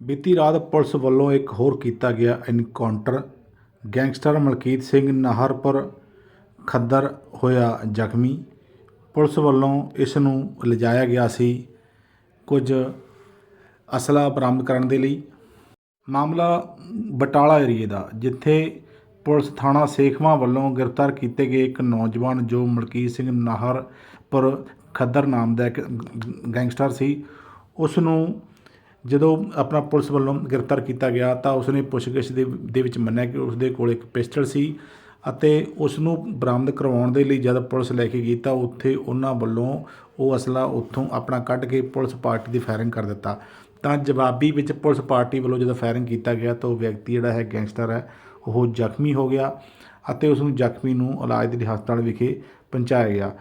ਬੀਤੀ ਰਾਤ ਪੁਲਿਸ ਵੱਲੋਂ ਇੱਕ ਹੋਰ ਕੀਤਾ ਗਿਆ ਇਨਕਾਊਂਟਰ ਗੈਂਗਸਟਰ ਮਲਕੀਤ ਸਿੰਘ ਨਾਹਰਪੁਰ ਖੱਦਰ ਹੋਇਆ ਜ਼ਖਮੀ। ਪੁਲਿਸ ਵੱਲੋਂ ਇਸ ਨੂੰ ਲਿਜਾਇਆ ਗਿਆ ਸੀ ਕੁਝ ਅਸਲਾ ਬਰਾਮਦ ਕਰਨ ਦੇ ਲਈ। ਮਾਮਲਾ ਬਟਾਲਾ ਏਰੀਏ ਦਾ, ਜਿੱਥੇ ਪੁਲਿਸ ਥਾਣਾ ਸੇਖਵਾਂ ਵੱਲੋਂ ਗ੍ਰਿਫਤਾਰ ਕੀਤੇ ਗਏ ਇੱਕ ਨੌਜਵਾਨ ਜੋ ਮਲਕੀਤ ਸਿੰਘ ਨਾਹਰਪੁਰ ਖੱਦਰ ਨਾਮ ਦਾ ਇੱਕ ਗੈਂਗਸਟਰ ਸੀ, ਉਸ ਨੂੰ ਜਦੋਂ ਆਪਣਾ ਪੁਲਿਸ ਵੱਲੋਂ ਗ੍ਰਿਫਤਾਰ ਕੀਤਾ ਗਿਆ ਤਾਂ ਉਸਨੇ ਪੁੱਛਗਿੱਛ ਦੇ ਦੇ ਵਿੱਚ ਮੰਨਿਆ ਕਿ ਉਸਦੇ ਕੋਲ ਇੱਕ ਪਿਸਟਲ ਸੀ ਅਤੇ ਉਸ ਨੂੰ ਬਰਾਮਦ ਕਰਵਾਉਣ ਦੇ ਲਈ ਜਦ ਪੁਲਿਸ ਲੈ ਕੇ ਗਈ ਤਾਂ ਉੱਥੇ ਉਹਨਾਂ ਵੱਲੋਂ ਉਹ ਅਸਲਾ ਉੱਥੋਂ ਆਪਣਾ ਕੱਢ ਕੇ ਪੁਲਿਸ ਪਾਰਟੀ ਦੀ ਫਾਇਰਿੰਗ ਕਰ ਦਿੱਤਾ। ਤਾਂ ਜਵਾਬੀ ਵਿੱਚ ਪੁਲਿਸ ਪਾਰਟੀ ਵੱਲੋਂ ਜਦੋਂ ਫਾਇਰਿੰਗ ਕੀਤਾ ਗਿਆ ਤਾਂ ਉਹ ਵਿਅਕਤੀ ਜਿਹੜਾ ਹੈ ਗੈਂਗਸਟਰ ਹੈ, ਉਹ ਜ਼ਖਮੀ ਹੋ ਗਿਆ ਅਤੇ ਉਸ ਨੂੰ ਜ਼ਖਮੀ ਨੂੰ ਇਲਾਜ ਦੇ ਲਈ ਹਸਪਤਾਲ ਵਿਖੇ ਪਹੁੰਚਾਇਆ ਗਿਆ।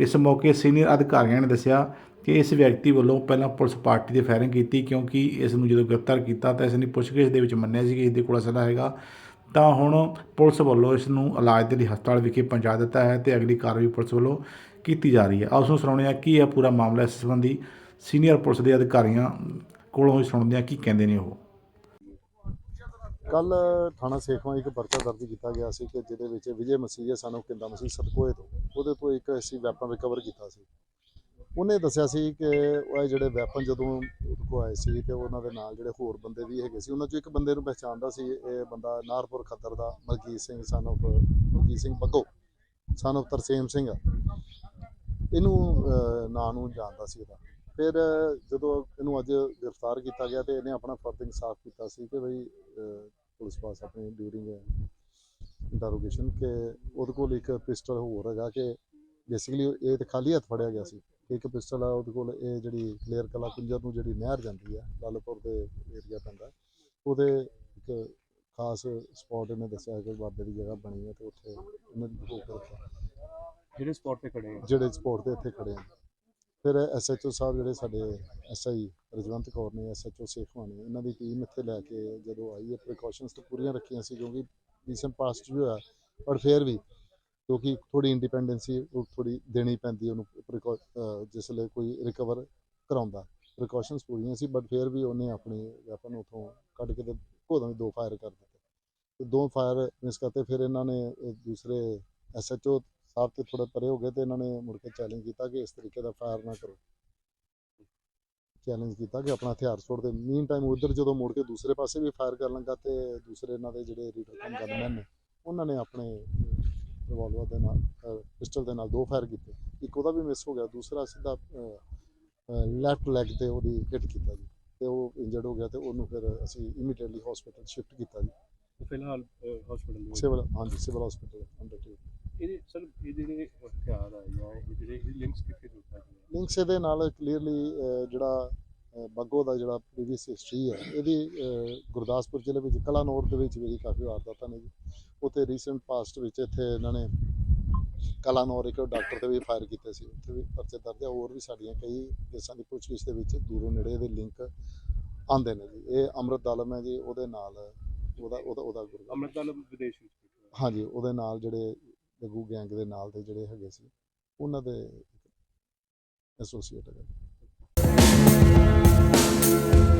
ਇਸ ਮੌਕੇ ਸੀਨੀਅਰ ਅਧਿਕਾਰੀਆਂ ਨੇ ਦੱਸਿਆ ਕਿ ਇਸ ਵਿਅਕਤੀ ਵੱਲੋਂ ਪਹਿਲਾਂ ਪੁਲਿਸ ਪਾਰਟੀ ਦੀ ਫਾਇਰਿੰਗ ਕੀਤੀ ਕਿਉਂਕਿ ਇਸ ਨੂੰ ਜਦੋਂ ਗ੍ਰਿਫਤਾਰ ਕੀਤਾ ਤਾਂ ਇਸ ਨੇ ਪੁੱਛਗਿੱਛ ਦੇ ਵਿੱਚ ਮੰਨਿਆ ਸੀ ਕਿ ਇਸ ਦੇ ਕੋਲ ਅਸਲਾ ਹੈਗਾ। ਤਾਂ ਹੁਣ ਪੁਲਿਸ ਵੱਲੋਂ ਇਸ ਨੂੰ ਇਲਾਜ ਦੇ ਲਈ ਹਸਪਤਾਲ ਵਿਖੇ ਪਹੁੰਚਾ ਦਿੱਤਾ ਹੈ ਤੇ ਅਗਲੀ ਕਾਰਵਾਈ ਪੁਲਿਸ ਵੱਲੋਂ ਕੀਤੀ ਜਾ ਰਹੀ ਹੈ। ਆਓ ਉਸ ਸੁਣਾਉਂਦੇ ਹਾਂ ਕੀ ਹੈ ਪੂਰਾ ਮਾਮਲਾ ਇਸ ਸੰਬੰਧੀ ਸੀਨੀਅਰ ਪੁਲਿਸ ਦੇ ਅਧਿਕਾਰੀਆਂ ਕੋਲੋਂ ਹੀ ਸੁਣਦੇ ਹਾਂ ਕੀ ਕਹਿੰਦੇ ਨੇ ਉਹ। ਕੱਲ ਥਾਣਾ ਸੇਖਵਾਂ ਇੱਕ ਪਰਚਾ ਦਰਜ ਕੀਤਾ ਗਿਆ ਸੀ ਕਿ ਜਿਹਦੇ ਵਿੱਚ ਵਿਜੇ ਮਸੀਹ ਸਾਨੂੰ ਕਿੰਦਾ ਮਸੀਹ ਸਤਕੋਏ ਤੋਂ। ਉਹਦੇ ਤੋਂ ਇੱਕ ਅਸੀਂ ਵੈਪਨ ਰਿਕਵਰ ਕੀਤਾ ਸੀ। ਉਹਨੇ ਦੱਸਿਆ ਸੀ ਕਿ ਉਹ ਇਹ ਜਿਹੜੇ ਵੈਪਨ ਜਦੋਂ ਉਹਦੇ ਕੋਲ ਆਏ ਸੀ ਤੇ ਉਹਨਾਂ ਦੇ ਨਾਲ ਜਿਹੜੇ ਹੋਰ ਬੰਦੇ ਵੀ ਹੈਗੇ ਸੀ, ਉਹਨਾਂ ਚੋਂ ਇੱਕ ਬੰਦੇ ਨੂੰ ਪਹਿਚਾਣਦਾ ਸੀ, ਇਹ ਬੰਦਾ ਨਾਰਪੁਰ ਖੱਦਰ ਦਾ ਮਲਕੀਤ ਸਿੰਘ ਸਨ of Malkit Singh Baggo son of Tarsem Singh ਇਹਨੂੰ ਨਾਂ ਨੂੰ ਜਾਣਦਾ ਸੀ ਇਹਦਾ ਫਿਰ ਜਦੋਂ ਇਹਨੂੰ ਅੱਜ ਗ੍ਰਿਫਤਾਰ ਕੀਤਾ ਗਿਆ ਤੇ ਇਹਨੇ ਆਪਣਾ ਫਰਜ਼ ਸਾਫ਼ ਕੀਤਾ ਸੀ ਕਿ ਬਈ ਪੁਲਿਸ ਪਾਸ ਆਪਣੀ ਡਿਊਰਿੰਗ ਇੰਟਰੋਗੇਸ਼ਨ ਕਿ ਉਹਦੇ ਕੋਲ ਇੱਕ ਪਿਸਟਲ ਹੋਰ ਹੈਗਾ ਕਿ ਬੇਸਿਕਲੀ ਇਹ ਤੇ ਖਾਲੀ ਹੱਥ ਫੜਿਆ ਗਿਆ ਸੀ। ਇੱਕ ਪਿਸਟਲ ਆ ਉਹਦੇ ਕੋਲ ਇਹ ਜਿਹੜੀ ਕਲੀਅਰ ਕਲਾ ਕੁੰਜਰ ਨੂੰ ਜਿਹੜੀ ਨਹਿਰ ਜਾਂਦੀ ਹੈ ਲਾਲਪੁਰ ਦੇ ਏਰੀਆ ਪੈਂਦਾ। ਉਹਦੇ ਇੱਕ ਖਾਸ ਸਪੌਟ ਇਹਨੇ ਦੱਸਿਆ ਕਿ ਬਾਬੇ ਦੀ ਜਗ੍ਹਾ ਬਣੀ ਹੈ ਤੇ ਉੱਥੇ ਕੇ ਰੱਖਿਆ ਜਿਹੜੇ ਸਪੌਟ ਤੇ ਖੜੇ ਆ? ਜਿਹੜੇ ਸਪੋਰਟ ਦੇ ਇੱਥੇ ਖੜੇ ਆ। ਫਿਰ ਐਸਐਚਓ ਸਾਹਿਬ ਜਿਹੜੇ ਸਾਡੇ ਐਸਆਈ ਰਜਵੰਤ ਕੌਰ ਨੇ ਐਸਐਚਓ ਨੇ ਇਹਨਾਂ ਦੀ ਟੀਮ ਇੱਥੇ ਲੈ ਕੇ ਜਦੋਂ ਆਈ ਹੈ ਪ੍ਰੀਕਾਸ਼ਨਸ ਤਾਂ ਪੂਰੀਆਂ ਰੱਖੀਆਂ ਸੀ ਕਿਉਂਕਿ ਰੀਸੈਂਟ ਪਾਸਟ ਵੀ ਹੋਇਆ ਪਰ ਫਿਰ ਵੀ ਕਿਉਂਕਿ ਥੋੜੀ ਇੰਡੀਪੈਂਡੈਂਸੀ ਉਹ ਥੋੜੀ ਦੇਣੀ ਪੈਂਦੀ ਉਹਨੂੰ precau- ਜਿਸ ਲਈ ਕੋਈ ਰਿਕਵਰ ਕਰਾਉਂਦਾ। ਪ੍ਰੀਕਾਸ਼ਨਸ ਪੂਰੀਆਂ ਸੀ ਬਟ ਫਿਰ ਵੀ ਉਹਨੇ ਆਪਣੀ ਵੈਪਨ ਉਥੋਂ ਕੱਢ ਕੇ ਤੇ ਉਹਦਾਂ ਦੋ ਫਾਇਰ ਕਰ ਦਿੱਤੇ। ਤੇ ਦੋ ਫਾਇਰ ਮਿਸ ਕਰਤੇ, ਫਿਰ ਇਹਨਾਂ ਨੇ ਇਹ ਦੂਸਰੇ ਐਸਐਚਓ ਸਾਹਿਬ ਤੇ ਥੋੜਾ ਪਰੇ ਹੋ ਗਏ ਤੇ ਇਹਨਾਂ ਨੇ ਮੁੜ ਕੇ ਚੈਲੰਜ ਕੀਤਾ ਕਿ ਇਸ ਤਰੀਕੇ ਦਾ ਫਾਇਰ ਨਾ ਕਰੋ। ਚੈਲੰਜ ਕੀਤਾ ਕਿ ਆਪਣਾ ਹਥਿਆਰ ਛੋੜ ਦੇ। ਮੀਨ ਟਾਈਮ ਉਧਰ ਜਦੋਂ ਮੁੜ ਕੇ ਦੂਸਰੇ ਪਾਸੇ ਵੀ ਫਾਇਰ ਕਰਨ ਲੱਗਾ ਤੇ ਦੂਸਰੇ ਇਹਨਾਂ ਦੇ ਜਿਹੜੇ ਰੀਡਰ ਕਮ ਗਨਮੈਨ ਨੇ, ਉਹਨਾਂ ਨੇ ਆਪਣੇ ਰਿਵਾਲਵਰ ਦੇ ਨਾਲ ਪਿਸਟਲ ਦੇ ਨਾਲ ਦੋ ਫਾਇਰ ਕੀਤੇ। ਇੱਕ ਉਹਦਾ ਵੀ ਮਿਸ ਹੋ ਗਿਆ ਦੂਸਰਾ ਸਿੱਧਾ ਲੈਫਟ ਲੈਗ ਤੇ ਉਹਦੀ ਹਿੱਟ ਕੀਤਾ ਜੀ। ਤੇ ਉਹ ਇੰਜਰਡ ਹੋ ਗਿਆ ਤੇ ਉਹਨੂੰ ਫਿਰ ਅਸੀਂ ਇਮੀਡੀਏਟਲੀ ਹਸਪੀਟਲ ਸ਼ਿਫਟ ਕੀਤਾ ਜੀ। ਫਿਲਹਾਲ ਹਸਪੀਟਲ ਦੇ ਸਿਵਲ ਹਾਂਜੀ ਸਿਵਲ ਹਸਪੀਟਲ ਅੰਡਰ ਟ੍ਰੀਟਮੈਂਟ ਇਹਦੇ ਸਰ ਇਹ ਜਿਹੜੇ ਹਥਿਆਰ ਆ ਜਾਂ ਇਹ ਜਿਹੜੇ ਲਿੰਕਸ ਕਿੱਥੇ ਜੁੜਦਾ ਲਿੰਕਸ ਇਹਦੇ ਨਾਲ ਕਲੀਅਰਲੀ ਜਿਹੜਾ ਬੱਗੋ ਦਾ ਜਿਹੜਾ ਪ੍ਰੀਵੀਅਸ ਹਿਸਟਰੀ ਹੈ ਇਹਦੀ ਗੁਰਦਾਸਪੁਰ ਜ਼ਿਲ੍ਹੇ ਵਿੱਚ ਕਲਾਨੌਰ ਦੇ ਵਿੱਚ ਵੀ ਕਾਫੀ ਵਾਰਦਾਤਾਂ ਨੇ ਜੀ। ਉੱਥੇ ਰੀਸੈਂਟ ਪਾਸਟ ਵਿੱਚ ਇੱਥੇ ਇਹਨਾਂ ਨੇ ਕਲਾਨੌਰ ਇੱਕ ਡਾਕਟਰ ਤੇ ਵੀ ਫਾਇਰ ਕੀਤੇ ਸੀ ਉੱਥੇ ਵੀ ਪਰਚੇ ਦਰਜ ਹੈ ਹੋਰ ਵੀ ਸਾਡੀਆਂ ਕਈ ਕੇਸਾਂ ਦੀ ਪੁੱਛਗਿੱਛ ਦੇ ਵਿੱਚ ਦੂਰੋਂ ਨੇੜੇ ਦੇ ਲਿੰਕ ਆਉਂਦੇ ਨੇ ਜੀ। ਇਹ ਅੰਮ੍ਰਿਤ ਦਾਲਮ ਹੈ ਜੀ ਉਹਦੇ ਨਾਲ ਉਹਦਾ ਉਹਦਾ ਉਹਦਾ ਗੁਰੂ ਅੰਮ੍ਰਿਤਪਾਲ ਵਿਦੇਸ਼ ਵਿੱਚ ਬੈਠਾ ਹੈ। ਹਾਂਜੀ ਉਹਦੇ ਨਾਲ ਜਿਹੜੇ ਗੱਗੂ ਗੈਂਗ ਦੇ ਨਾਲ ਦੇ ਜਿਹੜੇ ਹੈਗੇ ਸੀ ਉਹਨਾਂ ਦੇ ਐਸੋਸੀਏਟ ਹੈਗੇ Thank you.